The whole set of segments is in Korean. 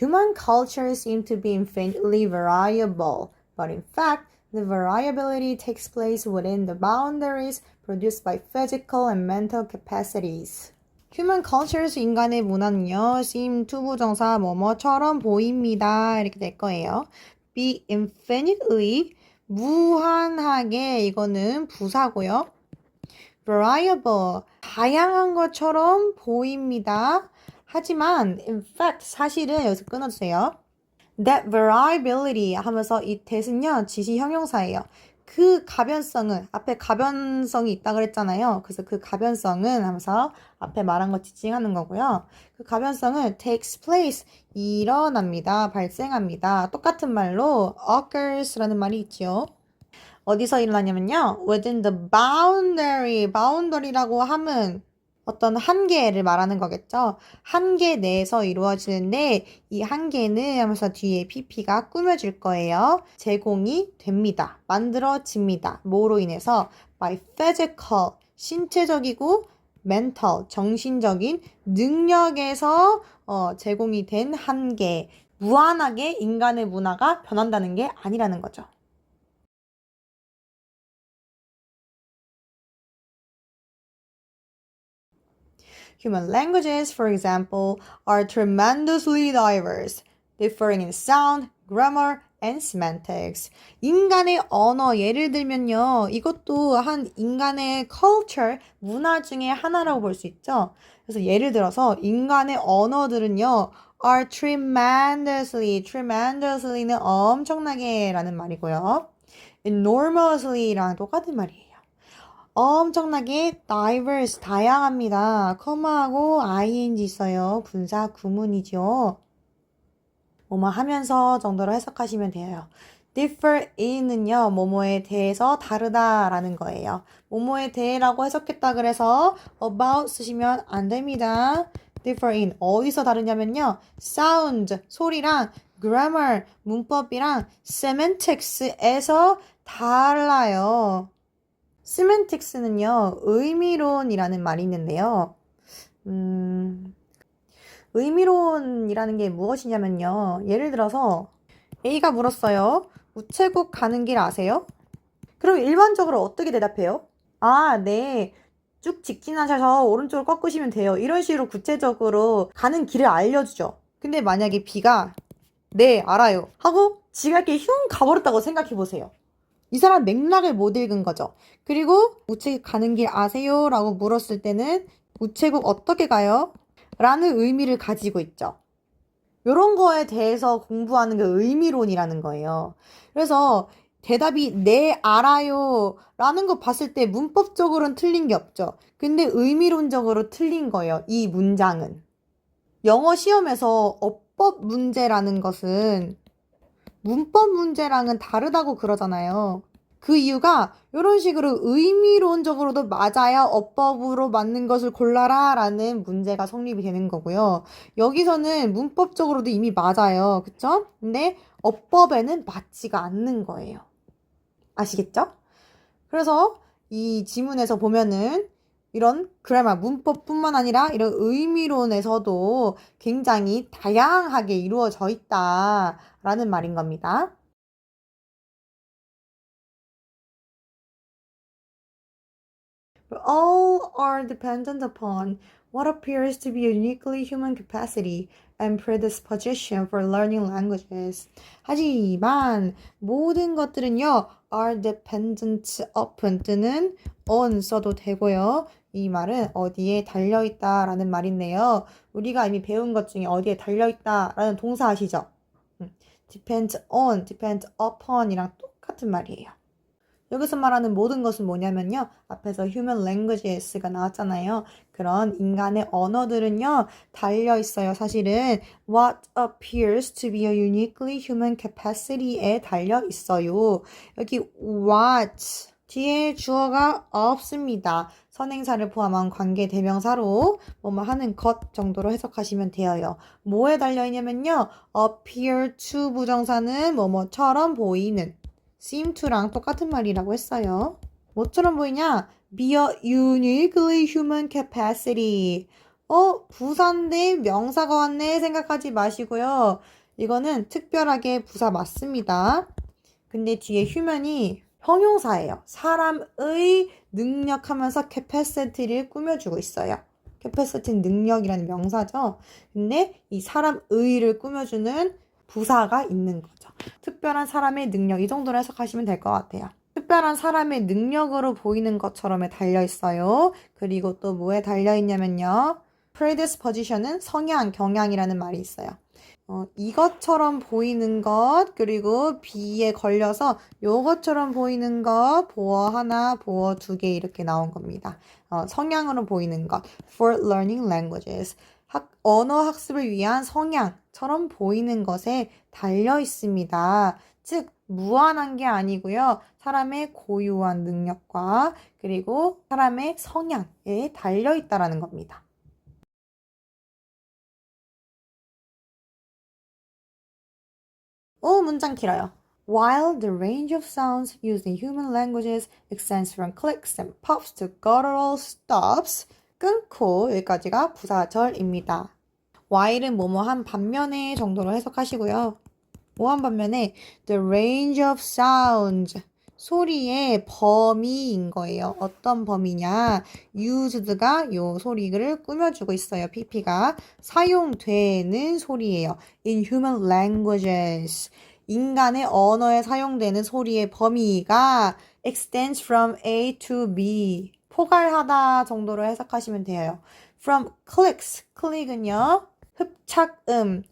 Human culture seem to be infinitely variable, but in fact, the variability takes place within the boundaries produced by physical and mental capacities. Human cultures 인간의 문화는요, seem to 부정사 뭐뭐처럼 보입니다. 이렇게 될 거예요. be infinitely 무한하게 이거는 부사고요. variable 다양한 것처럼 보입니다. 하지만 in fact 사실은 여기서 끊어주세요. That variability 하면서 이 that은요 지시 형용사예요. 그 가변성은 앞에 가변성이 있다 그랬잖아요. 그래서 그 가변성은 하면서 앞에 말한 거 지칭하는 거고요. 그 가변성은 takes place 일어납니다. 발생합니다. 똑같은 말로 occurs라는 말이 있지요. 어디서 일어나냐면요. within the boundary, boundary라고 함은 어떤 한계를 말하는 거겠죠. 한계 내에서 이루어지는데 이 한계는 하면서 뒤에 pp가 꾸며질 거예요. 제공이 됩니다. 만들어집니다. 뭐로 인해서 by physical, 신체적이고 mental, 정신적인 능력에서 어, 제공이 된 한계. 무한하게 인간의 문화가 변한다는 게 아니라는 거죠. Human languages, for example, are tremendously diverse, differing in sound, grammar, and semantics. 인간의 언어, 예를 들면요. 이것도 한 인간의 culture, 문화 중에 하나라고 볼 수 있죠. 그래서 예를 들어서 인간의 언어들은요. are tremendously, tremendously는 엄청나게 라는 말이고요. enormously랑 똑같은 말이에요. 엄청나게 diverse, 다양합니다. 커마하고 ing 있어요. 분사 구문이죠. 뭐뭐 하면서 정도로 해석하시면 돼요. differ in은요, 뭐뭐에 대해서 다르다라는 거예요. 뭐뭐에 대해라고 해석했다 그래서 about 쓰시면 안 됩니다. differ in 어디서 다르냐면요, sound 소리랑 grammar 문법이랑 semantics에서 달라요. Semantics는요, 의미론이라는 말이 있는데요. 음, 의미론이라는 게 무엇이냐면요. 예를 들어서 A가 물었어요. 우체국 가는 길 아세요? 그럼 일반적으로 어떻게 대답해요? 아, 네. 쭉 직진하셔서 오른쪽을 꺾으시면 돼요. 이런 식으로 구체적으로 가는 길을 알려주죠. 근데 만약에 B가 네, 알아요. 하고 지가 이렇게 흉 가버렸다고 생각해 보세요. 이 사람 맥락을 못 읽은 거죠. 그리고 우체국 가는 길 아세요? 라고 물었을 때는 우체국 어떻게 가요? 라는 의미를 가지고 있죠. 이런 거에 대해서 공부하는 게 의미론이라는 거예요. 그래서 대답이 네 알아요 라는 거 봤을 때 문법적으로는 틀린 게 없죠. 근데 의미론적으로 틀린 거예요. 이 문장은. 영어 시험에서 어법 문제라는 것은 문법 문제랑은 다르다고 그러잖아요. 그 이유가 이런 식으로 의미론적으로도 맞아야 어법으로 맞는 것을 골라라 라는 문제가 성립이 되는 거고요. 여기서는 문법적으로도 이미 맞아요. 그쵸? 근데 어법에는 맞지가 않는 거예요. 아시겠죠? 그래서 이 지문에서 보면은 이런 그래마 문법뿐만 아니라 이런 의미론에서도 굉장히 다양하게 이루어져 있다 라는 말인 겁니다. all are dependent upon what appears to be a uniquely human capacity and predisposition for learning languages. 하지만 모든 것들은요, are dependent upon 또는 on 써도 되고요. 이 말은 어디에 달려 있다라는 말인데요. 우리가 이미 배운 것 중에 어디에 달려 있다라는 동사 아시죠? Depend on, depend upon이랑 똑같은 말이에요. 여기서 말하는 모든 것은 뭐냐면요. 앞에서 human languages가 나왔잖아요. 그런 인간의 언어들은요. 달려 있어요. 사실은 what appears to be a uniquely human capacity에 달려 있어요. 여기 what 뒤에 주어가 없습니다. 선행사를 포함한 관계 대명사로 뭐뭐 하는 것 정도로 해석하시면 되어요. 뭐에 달려 있냐면요. appear to 부정사는 뭐뭐처럼 보이는 seem to랑 똑같은 말이라고 했어요. 뭐처럼 보이냐? be a uniquely human capacity. 어, 부사인데 명사가 왔네 생각하지 마시고요. 이거는 특별하게 부사 맞습니다. 근데 뒤에 휴면이 형용사예요. 사람의 능력하면서 capacity를 꾸며주고 있어요. capacity 능력이라는 명사죠. 근데 이 사람의를 꾸며주는 부사가 있는 거죠. 특별한 사람의 능력 이 정도로 해석하시면 될 것 같아요. 특별한 사람의 능력으로 보이는 것처럼에 달려 있어요. 그리고 또 뭐에 달려 있냐면요. predisposition은 성향, 경향이라는 말이 있어요. 어, 이것처럼 보이는 것, 그리고 B에 걸려서 요것처럼 보이는 것, 보어 하나, 보어 두 개 이렇게 나온 겁니다. 어, 성향으로 보이는 것, for learning languages. 학, 언어 학습을 위한 성향처럼 보이는 것에 달려 있습니다. 즉, 무한한 게 아니고요. 사람의 고유한 능력과 그리고 사람의 성향에 달려 있다라는 겁니다. 오, 문장 길어요. While the range of sounds used in human languages extends from clicks and pops to guttural stops, 끊고 여기까지가 부사절입니다. while은 뭐뭐한 반면에 정도로 해석하시고요. 뭐한 반면에 the range of sounds 소리의 범위인 거예요. 어떤 범위냐? used가 요 소리를 꾸며주고 있어요. pp가 사용되는 소리예요. in human languages 인간의 언어에 사용되는 소리의 범위가 extends from A to B 포괄하다 정도로 해석하시면 돼요. from clicks 클릭은요 흡착음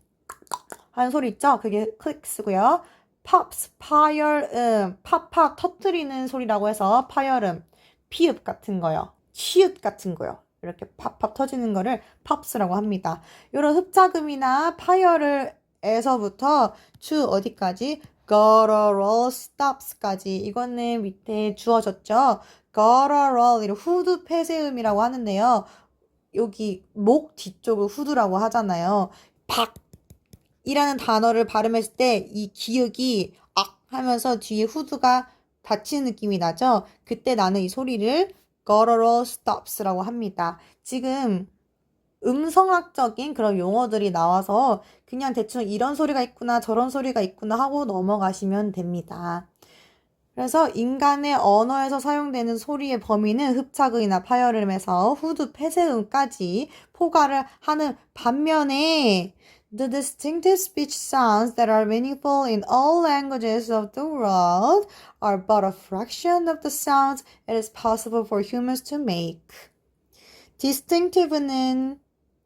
하는 소리 있죠? 그게 clicks고요. Pops 파열음 팍팍 터트리는 소리라고 해서 파열음 피읍 같은 거요. 치읓 같은 거요. 이렇게 팍팍 터지는 거를 pops라고 합니다. 이런 흡착음이나 파열을 에서부터 to 어디까지 guttural stops까지 이거는 밑에 주어졌죠. guttural 이런 후두 폐쇄음이라고 하는데요. 여기 목 뒤쪽을 후두라고 하잖아요. 박 이라는 단어를 발음했을 때 이 기역이 악 하면서 뒤에 후두가 닫히는 느낌이 나죠. 그때 나는 이 소리를 guttural stops라고 합니다. 지금 음성학적인 그런 용어들이 나와서 그냥 대충 이런 소리가 있구나 저런 소리가 있구나 하고 넘어가시면 됩니다. 그래서 인간의 언어에서 사용되는 소리의 범위는 흡착음이나 파열음에서 후두 폐쇄음까지 포괄을 하는 반면에 The distinctive speech sounds that are meaningful in all languages of the world are but a fraction of the sounds it is possible for humans to make. distinctive는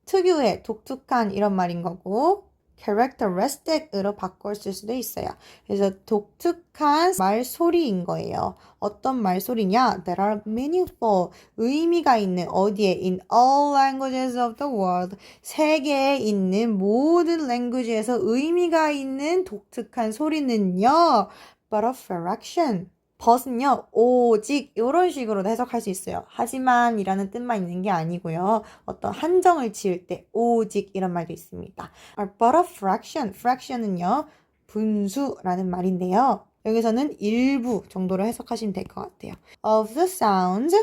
특유의, 독특한 이런 말인 거고 characteristic으로 쓸 수도 있어요. 그래서 독특한 말소리인 거예요. 어떤 말소리냐? That are meaningful. 의미가 있는 어디에? In all languages of the world. 세계에 있는 모든 language에서 의미가 있는 독특한 소리는요. But a fraction. 벗은요, 오직 이런 식으로 해석할 수 있어요. 하지만 이라는 뜻만 있는 게 아니고요. 어떤 한정을 지을 때 오직 이런 말도 있습니다. But a fraction, fraction은요, 분수라는 말인데요. 여기서는 일부 정도로 해석하시면 될 것 같아요. Of the sounds,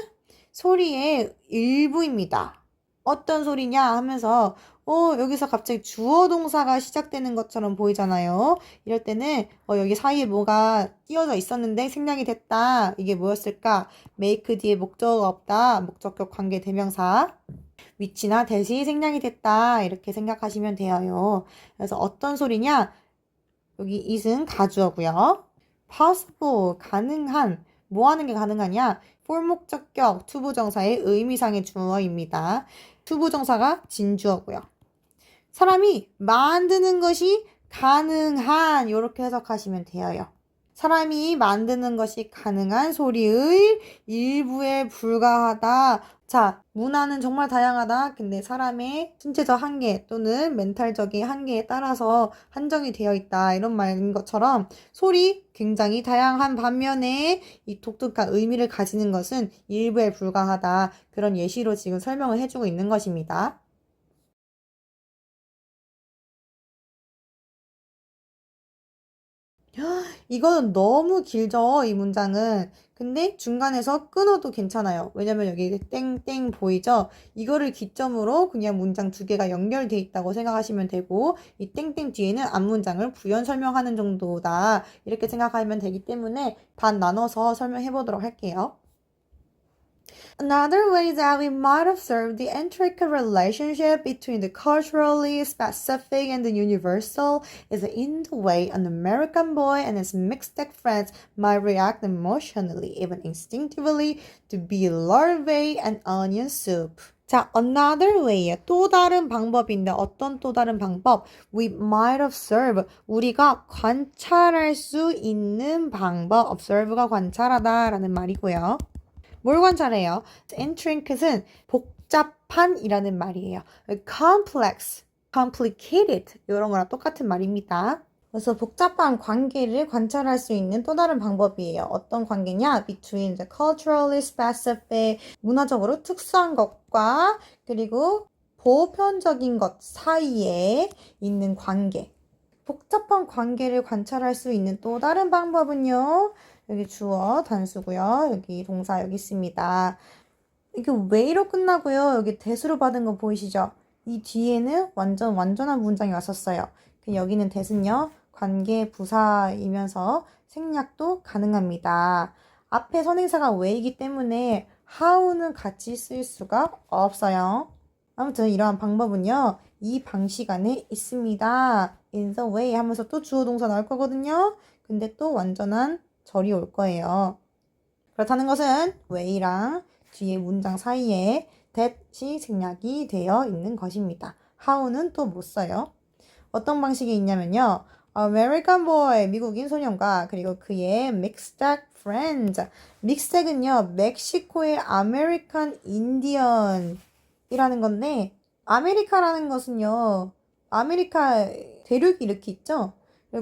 소리의 일부입니다. 어떤 소리냐 하면서 어, 여기서 갑자기 주어 동사가 시작되는 것처럼 보이잖아요. 이럴 때는 어, 여기 사이에 뭐가 끼어져 있었는데 생략이 됐다. 이게 뭐였을까? make 뒤에 목적어가 없다. 목적격 관계 대명사. 위치나 대시 생략이 됐다. 이렇게 생각하시면 돼요. 그래서 어떤 소리냐? 여기 is은 가주어고요. possible 가능한 뭐 하는 게 가능하냐? for 목적격 투부정사의 의미상의 주어입니다. 투부정사가 진주어고요. 사람이 만드는 것이 가능한 이렇게 해석하시면 돼요. 사람이 만드는 것이 가능한 소리의 일부에 불과하다. 자, 문화는 정말 다양하다. 근데 사람의 신체적 한계 또는 멘탈적인 한계에 따라서 한정이 되어 있다. 이런 말인 것처럼 소리 굉장히 다양한 반면에 이 독특한 의미를 가지는 것은 일부에 불과하다. 그런 예시로 지금 설명을 해주고 있는 것입니다. 이거는 너무 길죠, 이 문장은. 근데 중간에서 끊어도 괜찮아요. 왜냐면 여기 땡땡 보이죠? 이거를 기점으로 그냥 문장 두 개가 연결돼 있다고 생각하시면 되고, 이 땡땡 뒤에는 앞문장을 부연 설명하는 정도다. 이렇게 생각하면 되기 때문에 반 나눠서 설명해 보도록 할게요. Another way that we might observe the intricate relationship between the culturally specific and the universal is in the way an American boy and his mixed friends might react emotionally, even instinctively, to be larvae and onion soup. 자, another way. 또 다른 방법인데 어떤 또 다른 방법? We might observe. 우리가 관찰할 수 있는 방법. observe가 관찰하다라는 말이고요. 뭘 관찰해요? intricat은 복잡한이라는 말이에요. complex, complicated 이런 거랑 똑같은 말입니다. 그래서 복잡한 관계를 관찰할 수 있는 또 다른 방법이에요. 어떤 관계냐? between the culturally specific, 문화적으로 특수한 것과 그리고 보편적인 것 사이에 있는 관계. 복잡한 관계를 관찰할 수 있는 또 다른 방법은요. 여기 주어 단수고요. 여기 동사 여기 있습니다. 이게 왜이로 끝나고요. 여기 대수로 받은 거 보이시죠? 이 뒤에는 완전 완전한 문장이 왔었어요. 그 여기는 대는요. 관계 부사이면서 생략도 가능합니다. 앞에 선행사가 왜이기 때문에 how는 같이 쓸 수가 없어요. 아무튼 이러한 방법은요. 이 방식 안에 있습니다. in the way 하면서 또 주어 동사 나올 거거든요. 근데 또 완전한 절이 올 거예요. 그렇다는 것은 way랑 뒤에 문장 사이에 that이 생략이 되어 있는 것입니다. how는 또 못 써요. 어떤 방식이 있냐면요. American boy, 미국인 소년과 그리고 그의 mixed friends. 믹스텍은요, 멕시코의 아메리칸 인디언이라는 건데, 아메리카라는 것은요, 아메리카 대륙이 이렇게 있죠?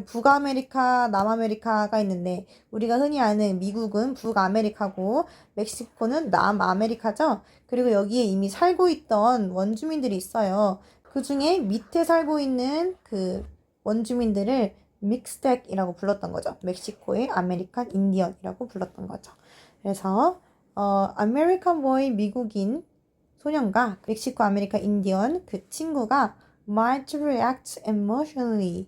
북아메리카, 남아메리카가 있는데 우리가 흔히 아는 미국은 북아메리카고 멕시코는 남아메리카죠. 그리고 여기에 이미 살고 있던 원주민들이 있어요. 그 중에 밑에 살고 있는 그 원주민들을 믹스텍이라고 불렀던 거죠. 멕시코의 아메리칸 인디언이라고 불렀던 거죠. 그래서 어, 아메리칸 보이 미국인 소년과 멕시코 아메리카 인디언 그 친구가 might react emotionally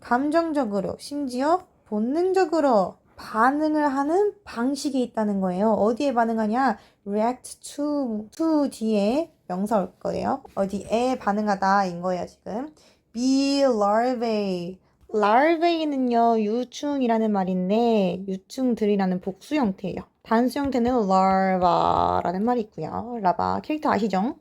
감정적으로, 심지어 본능적으로 반응을 하는 방식이 있다는 거예요. 어디에 반응하냐? react to, to 뒤에 명사 올 거예요. 어디에 반응하다인 거예요, 지금. be larvae. larvae는요, 유충이라는 말인데, 유충들이라는 복수 형태예요. 단수 형태는 larva라는 말이 있고요. 라바 캐릭터 아시죠?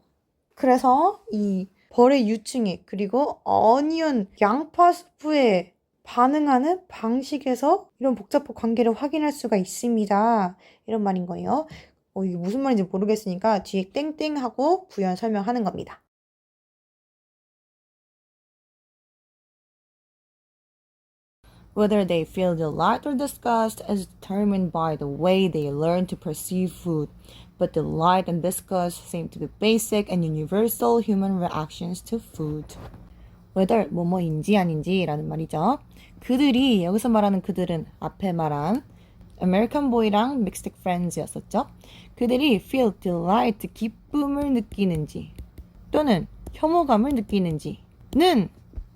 그래서 이 벌의 유충에 그리고 어니언 양파 스프에 반응하는 방식에서 이런 복잡한 관계를 확인할 수가 있습니다. 이런 말인 거예요. 어, 이게 무슨 말인지 모르겠으니까 뒤에 땡땡하고 부연 설명하는 겁니다. But delight and disgust seem to be basic and universal human reactions to food. whether 뭐뭐인지 아닌지라는 말이죠. 그들이 여기서 말하는 그들은 앞에 말한 American Boy랑 Mixed Friends였었죠. 그들이 feel delight 기쁨을 느끼는지 또는 혐오감을 느끼는지는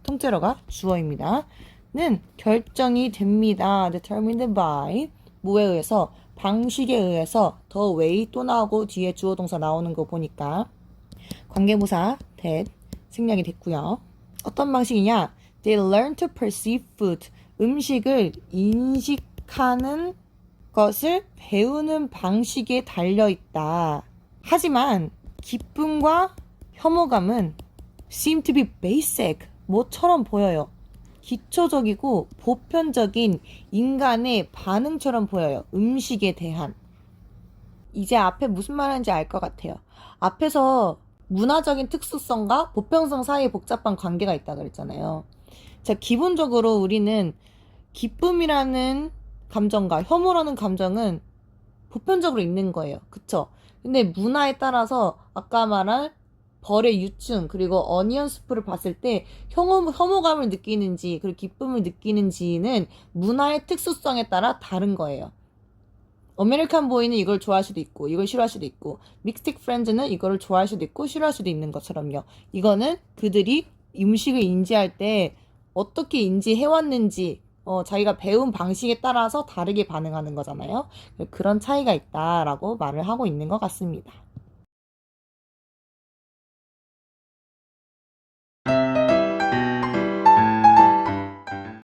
통째로가 주어입니다. 는 결정이 됩니다. determined by 뭐에 의해서 방식에 의해서 더 웨이 또 나오고 뒤에 주어 동사 나오는 거 보니까 관계부사 that 생략이 됐고요. 어떤 방식이냐? They learn to perceive food. 음식을 인식하는 것을 배우는 방식에 달려 있다. 하지만 기쁨과 혐오감은 seem to be basic. 뭐처럼 보여요. 기초적이고 보편적인 인간의 반응처럼 보여요. 음식에 대한. 이제 앞에 무슨 말하는지 알 것 같아요. 앞에서 문화적인 특수성과 보편성 사이에 복잡한 관계가 있다 그랬잖아요. 자, 기본적으로 우리는 기쁨이라는 감정과 혐오라는 감정은 보편적으로 있는 거예요. 그쵸? 근데 문화에 따라서 아까 말한 벌의 유충 그리고 어니언 수프를 봤을 때 혐오, 혐오감을 느끼는지 그리고 기쁨을 느끼는지는 문화의 특수성에 따라 다른 거예요. 아메리칸 보이는 이걸 좋아할 수도 있고 이걸 싫어할 수도 있고 믹스틱 프렌즈는 이거를 좋아할 수도 있고 싫어할 수도 있는 것처럼요. 이거는 그들이 음식을 인지할 때 어떻게 인지해왔는지 어, 자기가 배운 방식에 따라서 다르게 반응하는 거잖아요. 그런 차이가 있다라고 말을 하고 있는 것 같습니다.